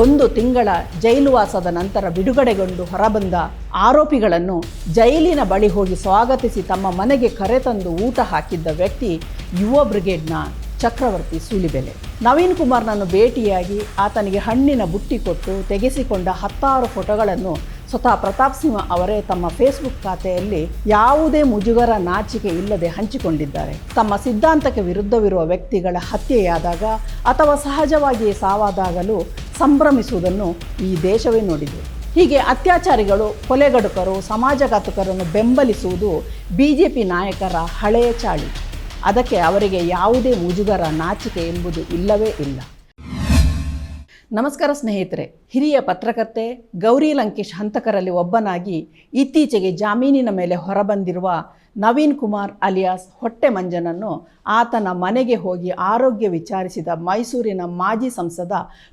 ಒಂದು ತಿಂಗಳ ಜೈಲುವಾಸದ ನಂತರ ಬಿಡುಗಡೆಗೊಂಡು ಹೊರಬಂದ ಆರೋಪಿಗಳನ್ನು ಜೈಲಿನ ಬಳಿ ಹೋಗಿ ಸ್ವಾಗತಿಸಿ ತಮ್ಮ ಮನೆಗೆ ಕರೆತಂದು ಊಟ ಹಾಕಿದ್ದ ವ್ಯಕ್ತಿ ಯುವ ಬ್ರಿಗೇಡ್ನ ಚಕ್ರವರ್ತಿ ಸೂಲಿಬೆಲೆ. ನವೀನ್ ಕುಮಾರ್ನನ್ನು ಭೇಟಿಯಾಗಿ ಆತನಿಗೆ ಹಣ್ಣಿನ ಬುಟ್ಟಿ ಕೊಟ್ಟು ತೆಗೆಸಿಕೊಂಡ ಹತ್ತಾರು ಫೋಟೋಗಳನ್ನು ಸ್ವತಃ ಪ್ರತಾಪ್ ಸಿಂಹ ಅವರೇ ತಮ್ಮ ಫೇಸ್ಬುಕ್ ಖಾತೆಯಲ್ಲಿ ಯಾವುದೇ ಮುಜುಗರ ನಾಚಿಕೆ ಇಲ್ಲದೆ ಹಂಚಿಕೊಂಡಿದ್ದಾರೆ. ತಮ್ಮ ಸಿದ್ಧಾಂತಕ್ಕೆ ವಿರುದ್ಧವಿರುವ ವ್ಯಕ್ತಿಗಳ ಹತ್ಯೆಯಾದಾಗ ಅಥವಾ ಸಹಜವಾಗಿಯೇ ಸಾವಾದಾಗಲೂ ಸಂಭ್ರಮಿಸುವುದನ್ನು ಈ ದೇಶವೇ ನೋಡಿದೆ. ಹೀಗೆ ಅತ್ಯಾಚಾರಿಗಳು, ಕೊಲೆಗಡುಕರು, ಸಮಾಜಘಾತುಕರನ್ನು ಬೆಂಬಲಿಸುವುದು ಬಿ ಜೆ ಪಿ ನಾಯಕರ ಹಳೆಯ ಚಾಳಿ. ಅದಕ್ಕೆ ಅವರಿಗೆ ಯಾವುದೇ ಮುಜುಗರ ನಾಚಿಕೆ ಎಂಬುದು ಇಲ್ಲವೇ ಇಲ್ಲ. ನಮಸ್ಕಾರ ಸ್ನೇಹಿತರೆ, ಹಿರಿಯ ಪತ್ರಕರ್ತೆ ಗೌರಿ ಲಂಕೇಶ್ ಹಂತಕರಲ್ಲಿ ಒಬ್ಬನಾಗಿ ಇತ್ತೀಚೆಗೆ ಜಾಮೀನಿನ ಮೇಲೆ ಹೊರಬಂದಿರುವ ನವೀನ್ ಕುಮಾರ್ ಅಲಿಯಾಸ್ ಹೊಟ್ಟೆ ಮಂಜನನ್ನು ಆತನ ಮನೆಗೆ ಹೋಗಿ ಆರೋಗ್ಯ ವಿಚಾರಿಸಿದ ಮೈಸೂರಿನ ಮಾಜಿ ಸಂಸದ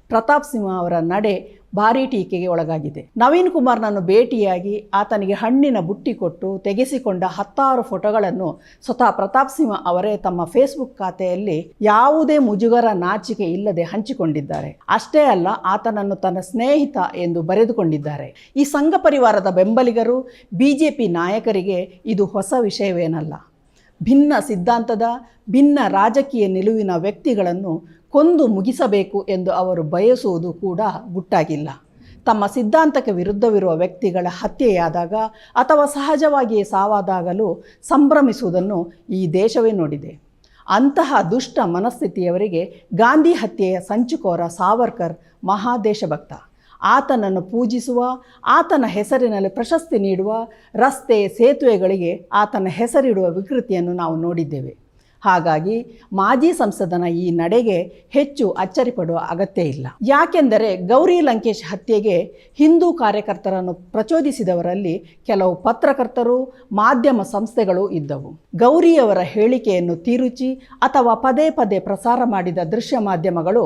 ಪ್ರತಾಪ್ ಸಿಂಹ ಅವರ ನಡೆ ಭಾರೀ ಟೀಕೆಗೆ ಒಳಗಾಗಿದೆ. ನವೀನ್ ಕುಮಾರ್ನನ್ನು ಭೇಟಿಯಾಗಿ ಆತನಿಗೆ ಹಣ್ಣಿನ ಬುಟ್ಟಿ ಕೊಟ್ಟು ತೆಗೆಸಿಕೊಂಡ ಹತ್ತಾರು ಫೋಟೋಗಳನ್ನು ಸ್ವತಃ ಪ್ರತಾಪ್ ಸಿಂಹ ಅವರೇ ತಮ್ಮ ಫೇಸ್ಬುಕ್ ಖಾತೆಯಲ್ಲಿ ಯಾವುದೇ ಮುಜುಗರ ನಾಚಿಕೆ ಇಲ್ಲದೆ ಹಂಚಿಕೊಂಡಿದ್ದಾರೆ. ಅಷ್ಟೇ ಅಲ್ಲ, ಆತನನ್ನು ತನ್ನ ಸ್ನೇಹಿತ ಎಂದು ಬರೆದುಕೊಂಡಿದ್ದಾರೆ. ಈ ಸಂಘ ಪರಿವಾರದ ಬೆಂಬಲಿಗರು, ಬಿಜೆಪಿ ನಾಯಕರಿಗೆ ಇದು ಹೊಸ ವಿಷಯವೇನಲ್ಲ. ಭಿನ್ನ ಸಿದ್ಧಾಂತದ, ಭಿನ್ನ ರಾಜಕೀಯ ನಿಲುವಿನ ವ್ಯಕ್ತಿಗಳನ್ನು ಕೊಂದು ಮುಗಿಸಬೇಕು ಎಂದು ಅವರು ಬಯಸುವುದು ಕೂಡ ಗುಟ್ಟಾಗಿಲ್ಲ. ತಮ್ಮ ಸಿದ್ಧಾಂತಕ್ಕೆ ವಿರುದ್ಧವಿರುವ ವ್ಯಕ್ತಿಗಳ ಹತ್ಯೆಯಾದಾಗ ಅಥವಾ ಸಹಜವಾಗಿಯೇ ಸಾವಾದಾಗಲೂ ಸಂಭ್ರಮಿಸುವುದನ್ನು ಈ ದೇಶವೇ ನೋಡಿದೆ. ಅಂತಹ ದುಷ್ಟ ಮನಸ್ಥಿತಿಯವರಿಗೆ ಗಾಂಧಿ ಹತ್ಯೆಯ ಸಂಚುಕೋರ ಸಾವರ್ಕರ್ ಮಹಾದೇಶಭಕ್ತ. ಆತನನ್ನು ಪೂಜಿಸುವ, ಆತನ ಹೆಸರಿನಲ್ಲಿ ಪ್ರಶಸ್ತಿ ನೀಡುವ ರಸ್ತೆ ಸೇತುವೆಗಳಿಗೆ ಆತನ ಹೆಸರಿಡುವ ವಿಕೃತಿಯನ್ನು ನಾವು ನೋಡಿದ್ದೇವೆ. ಹಾಗಾಗಿ ಮಾಜಿ ಸಂಸದನ ಈ ನಡೆಗೆ ಹೆಚ್ಚು ಅಚ್ಚರಿಪಡುವ ಅಗತ್ಯ ಇಲ್ಲ. ಯಾಕೆಂದರೆ ಗೌರಿ ಲಂಕೇಶ್ ಹತ್ಯೆಗೆ ಹಿಂದೂ ಕಾರ್ಯಕರ್ತರನ್ನು ಪ್ರಚೋದಿಸಿದವರಲ್ಲಿ ಕೆಲವು ಪತ್ರಕರ್ತರು, ಮಾಧ್ಯಮ ಸಂಸ್ಥೆಗಳು ಇದ್ದವು. ಗೌರಿಯವರ ಹೇಳಿಕೆಯನ್ನು ತಿರುಚಿ ಅಥವಾ ಪದೇ ಪದೇ ಪ್ರಸಾರ ಮಾಡಿದ ದೃಶ್ಯ ಮಾಧ್ಯಮಗಳು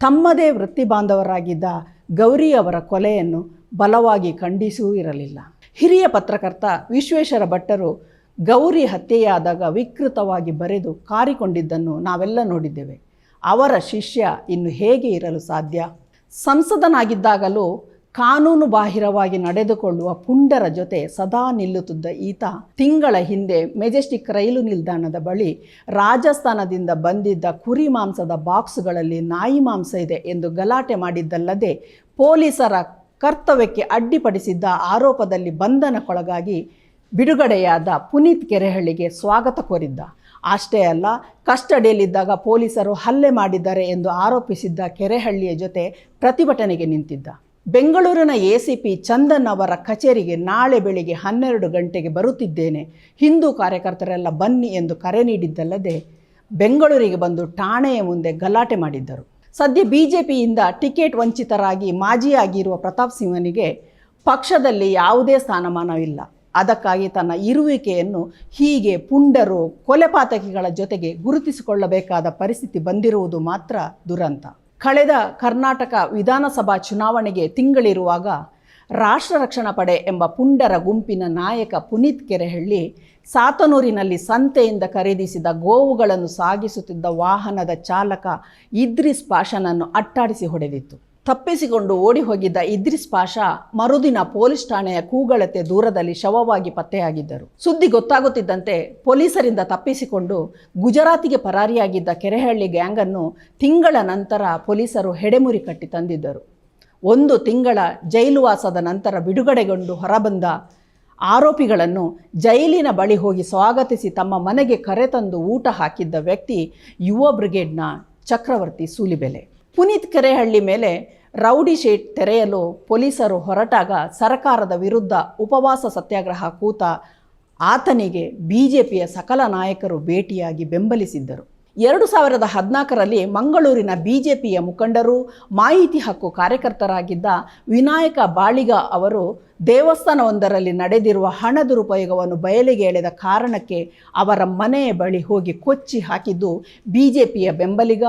ತಮ್ಮದೇ ವೃತ್ತಿ ಬಾಂಧವರಾಗಿದ್ದ ಗೌರಿ ಅವರ ಕೊಲೆಯನ್ನು ಬಲವಾಗಿ ಖಂಡಿಸೂ ಇರಲಿಲ್ಲ. ಹಿರಿಯ ಪತ್ರಕರ್ತ ವಿಶ್ವೇಶ್ವರ ಭಟ್ಟರು ಗೌರಿ ಹತ್ಯೆಯಾದಾಗ ವಿಕೃತವಾಗಿ ಬರೆದು ಕಾರಿಕೊಂಡಿದ್ದನ್ನು ನಾವೆಲ್ಲ ನೋಡಿದ್ದೇವೆ. ಅವರ ಶಿಷ್ಯ ಇನ್ನು ಹೇಗೆ ಇರಲು ಸಾಧ್ಯ? ಸಂಸದನಾಗಿದ್ದಾಗಲೂ ಕಾನೂನು ಬಾಹಿರವಾಗಿ ನಡೆದುಕೊಳ್ಳುವ ಪುಂಡರ ಜೊತೆ ಸದಾ ನಿಲ್ಲುತ್ತಿದ್ದ ಈತ ತಿಂಗಳ ಹಿಂದೆ ಮೆಜೆಸ್ಟಿಕ್ ರೈಲು ನಿಲ್ದಾಣದ ಬಳಿ ರಾಜಸ್ಥಾನದಿಂದ ಬಂದಿದ್ದ ಕುರಿ ಮಾಂಸದ ಬಾಕ್ಸ್ಗಳಲ್ಲಿ ನಾಯಿ ಮಾಂಸ ಇದೆ ಎಂದು ಗಲಾಟೆ ಮಾಡಿದ್ದಲ್ಲದೆ ಪೊಲೀಸರ ಕರ್ತವ್ಯಕ್ಕೆ ಅಡ್ಡಿಪಡಿಸಿದ್ದ ಆರೋಪದಲ್ಲಿ ಬಂಧನಕ್ಕೊಳಗಾಗಿ ಬಿಡುಗಡೆಯಾದ ಪುನೀತ್ ಕೆರೆಹಳ್ಳಿಗೆ ಸ್ವಾಗತ ಕೋರಿದ್ದ. ಅಷ್ಟೇ ಅಲ್ಲ, ಕಸ್ಟಡಿಯಲ್ಲಿದ್ದಾಗ ಪೊಲೀಸರು ಹಲ್ಲೆ ಮಾಡಿದ್ದಾರೆ ಎಂದು ಆರೋಪಿಸಿದ್ದ ಕೆರೆಹಳ್ಳಿಯ ಜೊತೆ ಪ್ರತಿಭಟನೆಗೆ ನಿಂತಿದ್ದ. ಬೆಂಗಳೂರಿನ ಎ ಸಿ ಪಿ ಚಂದನ್ ಅವರ ಕಚೇರಿಗೆ ನಾಳೆ ಬೆಳಿಗ್ಗೆ ಹನ್ನೆರಡು ಗಂಟೆಗೆ ಬರುತ್ತಿದ್ದೇನೆ. ಹಿಂದೂ ಕಾರ್ಯಕರ್ತರೆಲ್ಲ ಬನ್ನಿ ಎಂದು ಕರೆ ನೀಡಿದ್ದಲ್ಲದೆ ಬೆಂಗಳೂರಿಗೆ ಬಂದು ಠಾಣೆಯ ಮುಂದೆ ಗಲಾಟೆ ಮಾಡಿದ್ದರು. ಸದ್ಯ ಬಿ ಜೆ ಪಿಯಿಂದ ಟಿಕೆಟ್ ವಂಚಿತರಾಗಿ ಮಾಜಿಯಾಗಿರುವ ಪ್ರತಾಪ್ ಸಿಂಹನಿಗೆ ಪಕ್ಷದಲ್ಲಿ ಯಾವುದೇ ಸ್ಥಾನಮಾನವಿಲ್ಲ ಅದಕ್ಕಾಗಿ ತನ್ನ ಇರುವಿಕೆಯನ್ನು ಹೀಗೆ ಪುಂಡರು ಕೊಲೆಪಾತಕಿಗಳ ಜೊತೆಗೆ ಗುರುತಿಸಿಕೊಳ್ಳಬೇಕಾದ ಪರಿಸ್ಥಿತಿ ಬಂದಿರುವುದು ಮಾತ್ರ ದುರಂತ. ಕಳೆದ ಕರ್ನಾಟಕ ವಿಧಾನಸಭಾ ಚುನಾವಣೆಗೆ ತಿಂಗಳಿರುವಾಗ ರಾಷ್ಟ್ರ ರಕ್ಷಣಾ ಪಡೆ ಎಂಬ ಪುಂಡರ ಗುಂಪಿನ ನಾಯಕ ಪುನೀತ್ ಕೆರೆಹಳ್ಳಿ ಸಾತನೂರಿನಲ್ಲಿ ಸಂತೆಯಿಂದ ಖರೀದಿಸಿದ ಗೋವುಗಳನ್ನು ಸಾಗಿಸುತ್ತಿದ್ದ ವಾಹನದ ಚಾಲಕ ಇದ್ರಿಸ್ ಪಾಷನನ್ನು ಅಟ್ಟಾಡಿಸಿ ಹೊಡೆದಿತ್ತು. ತಪ್ಪಿಸಿಕೊಂಡು ಓಡಿ ಹೋಗಿದ್ದ ಇದ್ರಿಸ್ ಪಾಷಾ ಮರುದಿನ ಪೊಲೀಸ್ ಠಾಣೆಯ ಕೂಗಳತೆ ದೂರದಲ್ಲಿ ಶವವಾಗಿ ಪತ್ತೆಯಾಗಿದ್ದರು. ಸುದ್ದಿ ಗೊತ್ತಾಗುತ್ತಿದ್ದಂತೆ ಪೊಲೀಸರಿಂದ ತಪ್ಪಿಸಿಕೊಂಡು ಗುಜರಾತಿಗೆ ಪರಾರಿಯಾಗಿದ್ದ ಕೆರೆಹಳ್ಳಿ ಗ್ಯಾಂಗನ್ನು ತಿಂಗಳ ನಂತರ ಪೊಲೀಸರು ಹೆಡೆಮುರಿ ಕಟ್ಟಿ ತಂದಿದ್ದರು. ಒಂದು ತಿಂಗಳ ಜೈಲುವಾಸದ ನಂತರ ಬಿಡುಗಡೆಗೊಂಡು ಹೊರಬಂದ ಆರೋಪಿಗಳನ್ನು ಜೈಲಿನ ಬಳಿ ಹೋಗಿ ಸ್ವಾಗತಿಸಿ ತಮ್ಮ ಮನೆಗೆ ಕರೆತಂದು ಊಟ ಹಾಕಿದ್ದ ವ್ಯಕ್ತಿ ಯುವ ಬ್ರಿಗೇಡ್ನ ಚಕ್ರವರ್ತಿ ಸೂಲಿಬೆಲೆ. ಪುನೀತ್ ಕೆರೆಹಳ್ಳಿ ಮೇಲೆ ರೌಡಿ ಶೀಟ್ ತೆರೆಯಲು ಪೊಲೀಸರು ಹೊರಟಾಗ ಸರ್ಕಾರದ ವಿರುದ್ಧ ಉಪವಾಸ ಸತ್ಯಾಗ್ರಹ ಕೂತ ಆತನಿಗೆ ಬಿಜೆಪಿಯ ಸಕಲ ನಾಯಕರು ಭೇಟಿಯಾಗಿ ಬೆಂಬಲಿಸಿದ್ದರು. ಎರಡು ಸಾವಿರದ ಹದಿನಾಲ್ಕರಲ್ಲಿ ಮಂಗಳೂರಿನ ಬಿ ಜೆ ಪಿಯ ಮುಖಂಡರು ಮಾಹಿತಿ ಹಕ್ಕು ಕಾರ್ಯಕರ್ತರಾಗಿದ್ದ ವಿನಾಯಕ ಬಾಳಿಗ ಅವರು ದೇವಸ್ಥಾನವೊಂದರಲ್ಲಿ ನಡೆದಿರುವ ಹಣ ದುರುಪಯೋಗವನ್ನು ಬಯಲಿಗೆ ಎಳೆದ ಕಾರಣಕ್ಕೆ ಅವರ ಮನೆಯ ಬಳಿ ಹೋಗಿ ಕೊಚ್ಚಿ ಹಾಕಿದ್ದು ಬಿ ಜೆ ಪಿಯ ಬೆಂಬಲಿಗ,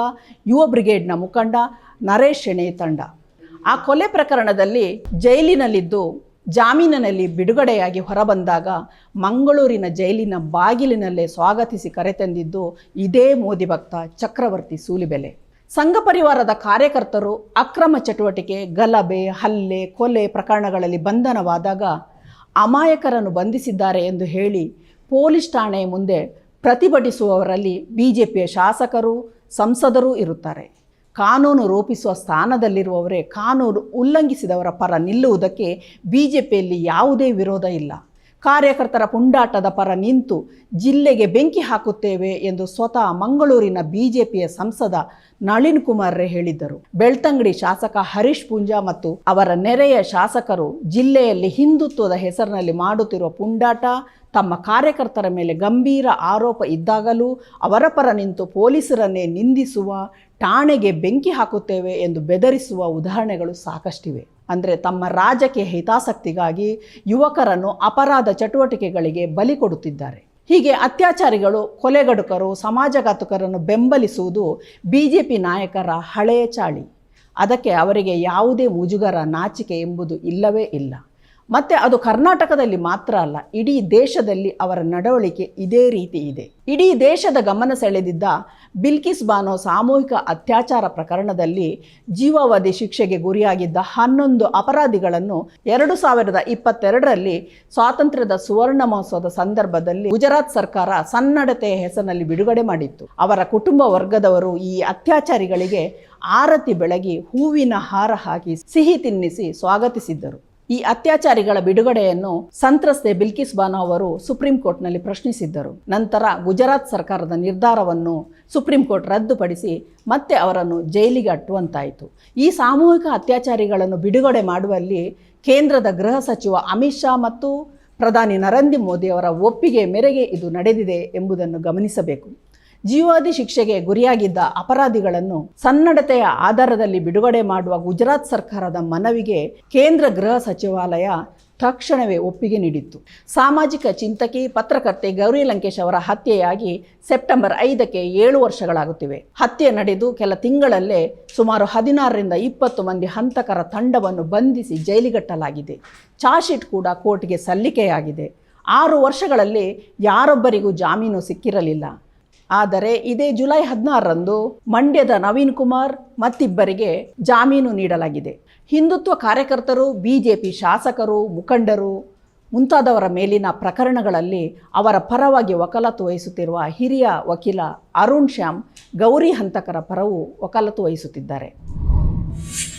ಯುವ ಬ್ರಿಗೇಡ್ನ ಮುಖಂಡ ನರೇಶ್ ಶೆಣೆ ತಂಡ ಆ ಕೊಲೆ ಪ್ರಕರಣದಲ್ಲಿ ಜೈಲಿನಲ್ಲಿದ್ದು ಜಾಮೀನಿನಲ್ಲಿ ಬಿಡುಗಡೆಯಾಗಿ ಹೊರಬಂದಾಗ ಮಂಗಳೂರಿನ ಜೈಲಿನ ಬಾಗಿಲಿನಲ್ಲೇ ಸ್ವಾಗತಿಸಿ ಕರೆತಂದಿದ್ದು ಇದೇ ಮೋದಿ ಭಕ್ತ ಚಕ್ರವರ್ತಿ ಸೂಲಿಬೆಲೆ. ಸಂಘ ಪರಿವಾರದ ಕಾರ್ಯಕರ್ತರು ಅಕ್ರಮ ಚಟುವಟಿಕೆ, ಗಲಭೆ, ಹಲ್ಲೆ, ಕೊಲೆ ಪ್ರಕರಣಗಳಲ್ಲಿ ಬಂಧನವಾದಾಗ ಅಮಾಯಕರನ್ನು ಬಂಧಿಸಿದ್ದಾರೆ ಎಂದು ಹೇಳಿ ಪೊಲೀಸ್ ಠಾಣೆಯ ಮುಂದೆ ಪ್ರತಿಭಟಿಸುವವರಲ್ಲಿ ಬಿಜೆಪಿಯ ಶಾಸಕರು, ಸಂಸದರು ಇರುತ್ತಾರೆ. ಕಾನೂನು ರೂಪಿಸುವ ಸ್ಥಾನದಲ್ಲಿರುವವರೇ ಕಾನೂನು ಉಲ್ಲಂಘಿಸಿದವರ ಪರ ನಿಲ್ಲುವುದಕ್ಕೆ ಬಿಜೆಪಿಯಲ್ಲಿ ಯಾವುದೇ ವಿರೋಧ ಇಲ್ಲ. ಕಾರ್ಯಕರ್ತರ ಪುಂಡಾಟದ ಪರ ನಿಂತು ಜಿಲ್ಲೆಗೆ ಬೆಂಕಿ ಹಾಕುತ್ತೇವೆ ಎಂದು ಸ್ವತಃ ಮಂಗಳೂರಿನ ಬಿಜೆಪಿಯ ಸಂಸದ ನಳಿನ್ ಕುಮಾರ್ರೆ ಹೇಳಿದ್ದರು. ಬೆಳ್ತಂಗಡಿ ಶಾಸಕ ಹರೀಶ್ ಪೂಂಜಾ ಮತ್ತು ಅವರ ನೆರೆಯ ಶಾಸಕರು ಜಿಲ್ಲೆಯಲ್ಲಿ ಹಿಂದುತ್ವದ ಹೆಸರಿನಲ್ಲಿ ಮಾಡುತ್ತಿರುವ ಪುಂಡಾಟ, ತಮ್ಮ ಕಾರ್ಯಕರ್ತರ ಮೇಲೆ ಗಂಭೀರ ಆರೋಪ ಇದ್ದಾಗಲೂ ಅವರ ಪರ ನಿಂತು ಪೊಲೀಸರನ್ನೇ ನಿಂದಿಸುವ ಠಾಣೆಗೆ ಬೆಂಕಿ ಹಾಕುತ್ತೇವೆ ಎಂದು ಬೆದರಿಸುವ ಉದಾಹರಣೆಗಳು ಸಾಕಷ್ಟಿವೆ. ಅಂದರೆ ತಮ್ಮ ರಾಜಕೀಯ ಹಿತಾಸಕ್ತಿಗಾಗಿ ಯುವಕರನ್ನು ಅಪರಾಧ ಚಟುವಟಿಕೆಗಳಿಗೆ ಬಲಿ ಕೊಡುತ್ತಿದ್ದಾರೆ. ಹೀಗೆ ಅತ್ಯಾಚಾರಿಗಳು, ಕೊಲೆಗಡುಕರು, ಸಮಾಜಘಾತುಕರನ್ನು ಬೆಂಬಲಿಸುವುದು ಬಿ ಜೆ ಪಿ ನಾಯಕರ ಹಳೆಯ ಚಾಳಿ. ಅದಕ್ಕೆ ಅವರಿಗೆ ಯಾವುದೇ ಮುಜುಗರ ನಾಚಿಕೆ ಎಂಬುದು ಇಲ್ಲವೇ ಇಲ್ಲ. ಮತ್ತು ಅದು ಕರ್ನಾಟಕದಲ್ಲಿ ಮಾತ್ರ ಅಲ್ಲ, ಇಡೀ ದೇಶದಲ್ಲಿ ಅವರ ನಡವಳಿಕೆ ಇದೇ ರೀತಿ ಇದೆ. ಇಡೀ ದೇಶದ ಗಮನ ಸೆಳೆದಿದ್ದ ಬಿಲ್ಕಿಸ್ ಬಾನೋ ಸಾಮೂಹಿಕ ಅತ್ಯಾಚಾರ ಪ್ರಕರಣದಲ್ಲಿ ಜೀವಾವಧಿ ಶಿಕ್ಷೆಗೆ ಗುರಿಯಾಗಿದ್ದ ಹನ್ನೊಂದು ಅಪರಾಧಿಗಳನ್ನು ಎರಡು ಸಾವಿರದ ಇಪ್ಪತ್ತೆರಡರಲ್ಲಿ ಸ್ವಾತಂತ್ರ್ಯದ ಸುವರ್ಣ ಮಹೋತ್ಸವದ ಸಂದರ್ಭದಲ್ಲಿ ಗುಜರಾತ್ ಸರ್ಕಾರ ಸನ್ನಡತೆಯ ಹೆಸರಿನಲ್ಲಿ ಬಿಡುಗಡೆ ಮಾಡಿತ್ತು. ಅವರ ಕುಟುಂಬ ವರ್ಗದವರು ಈ ಅತ್ಯಾಚಾರಿಗಳಿಗೆ ಆರತಿ ಬೆಳಗಿ ಹೂವಿನ ಹಾರ ಹಾಕಿ ಸಿಹಿ ತಿನ್ನಿಸಿ ಸ್ವಾಗತಿಸಿದ್ದರು. ಈ ಅತ್ಯಾಚಾರಿಗಳ ಬಿಡುಗಡೆಯನ್ನು ಸಂತ್ರಸ್ತೆ ಬಿಲ್ಕಿಸ್ ಬಾನೋ ಅವರು ಸುಪ್ರೀಂ ಕೋರ್ಟ್ನಲ್ಲಿ ಪ್ರಶ್ನಿಸಿದ್ದರು. ನಂತರ ಗುಜರಾತ್ ಸರ್ಕಾರದ ನಿರ್ಧಾರವನ್ನು ಸುಪ್ರೀಂ ಕೋರ್ಟ್ ರದ್ದುಪಡಿಸಿ ಮತ್ತೆ ಅವರನ್ನು ಜೈಲಿಗೆ ಅಟ್ಟುವಂತಾಯಿತು. ಈ ಸಾಮೂಹಿಕ ಅತ್ಯಾಚಾರಿಗಳನ್ನು ಬಿಡುಗಡೆ ಮಾಡುವಲ್ಲಿ ಕೇಂದ್ರದ ಗೃಹ ಸಚಿವ ಅಮಿತ್ ಶಾ ಮತ್ತು ಪ್ರಧಾನಿ ನರೇಂದ್ರ ಮೋದಿ ಅವರ ಒಪ್ಪಿಗೆ ಮೇರೆಗೆ ಇದು ನಡೆದಿದೆ ಎಂಬುದನ್ನು ಗಮನಿಸಬೇಕು. ಜೀವಾದಿ ಶಿಕ್ಷೆಗೆ ಗುರಿಯಾಗಿದ್ದ ಅಪರಾಧಿಗಳನ್ನು ಸನ್ನಡತೆಯ ಆಧಾರದಲ್ಲಿ ಬಿಡುಗಡೆ ಮಾಡುವ ಗುಜರಾತ್ ಸರ್ಕಾರದ ಮನವಿಗೆ ಕೇಂದ್ರ ಗೃಹ ಸಚಿವಾಲಯ ತಕ್ಷಣವೇ ಒಪ್ಪಿಗೆ ನೀಡಿತ್ತು. ಸಾಮಾಜಿಕ ಚಿಂತಕಿ, ಪತ್ರಕರ್ತೆ ಗೌರಿ ಲಂಕೇಶ್ ಅವರ ಹತ್ಯೆಯಾಗಿ ಸೆಪ್ಟೆಂಬರ್ ಐದಕ್ಕೆ ಏಳು ವರ್ಷಗಳಾಗುತ್ತಿವೆ. ಹತ್ಯೆ ನಡೆದು ಕೆಲ ತಿಂಗಳಲ್ಲೇ ಸುಮಾರು ಹದಿನಾರರಿಂದ ಇಪ್ಪತ್ತು ಮಂದಿ ಹಂತಕರ ತಂಡವನ್ನು ಬಂಧಿಸಿ ಜೈಲಿಗಟ್ಟಲಾಗಿದೆ. ಚಾರ್ಜ್ಶೀಟ್ ಕೂಡ ಕೋರ್ಟ್ಗೆ ಸಲ್ಲಿಕೆಯಾಗಿದೆ. ಆರು ವರ್ಷಗಳಲ್ಲಿ ಯಾರೊಬ್ಬರಿಗೂ ಜಾಮೀನು ಸಿಕ್ಕಿರಲಿಲ್ಲ. ಆದರೆ ಇದೇ ಜುಲೈ ಹದಿನಾರರಂದು ಮಂಡ್ಯದ ನವೀನ್ ಕುಮಾರ್ ಮತ್ತಿಬ್ಬರಿಗೆ ಜಾಮೀನು ನೀಡಲಾಗಿದೆ. ಹಿಂದುತ್ವ ಕಾರ್ಯಕರ್ತರು, ಬಿಜೆಪಿ ಶಾಸಕರು, ಮುಖಂಡರು ಮುಂತಾದವರ ಮೇಲಿನ ಪ್ರಕರಣಗಳಲ್ಲಿ ಅವರ ಪರವಾಗಿ ವಕಾಲತ್ತು ವಹಿಸುತ್ತಿರುವ ಹಿರಿಯ ವಕೀಲ ಅರುಣ್ ಶ್ಯಾಮ್, ಗೌರಿ ಹಂತಕರ ಪರವು ವಕಾಲತ್ತು ವಹಿಸುತ್ತಿದ್ದಾರೆ.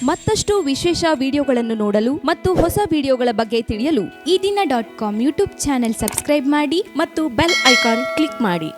ಮತ್ತಷ್ಟು ವಿಶೇಷ ವಿಡಿಯೋಗಳನ್ನು ನೋಡಲು ಮತ್ತು ಹೊಸ ವಿಡಿಯೋಗಳ ಬಗ್ಗೆ ತಿಳಿಯಲು Ee Dina dot com YouTube channel subscribe ಮಾಡಿ ಮತ್ತು ಬೆಲ್ ಐಕಾನ್ ಕ್ಲಿಕ್ ಮಾಡಿ.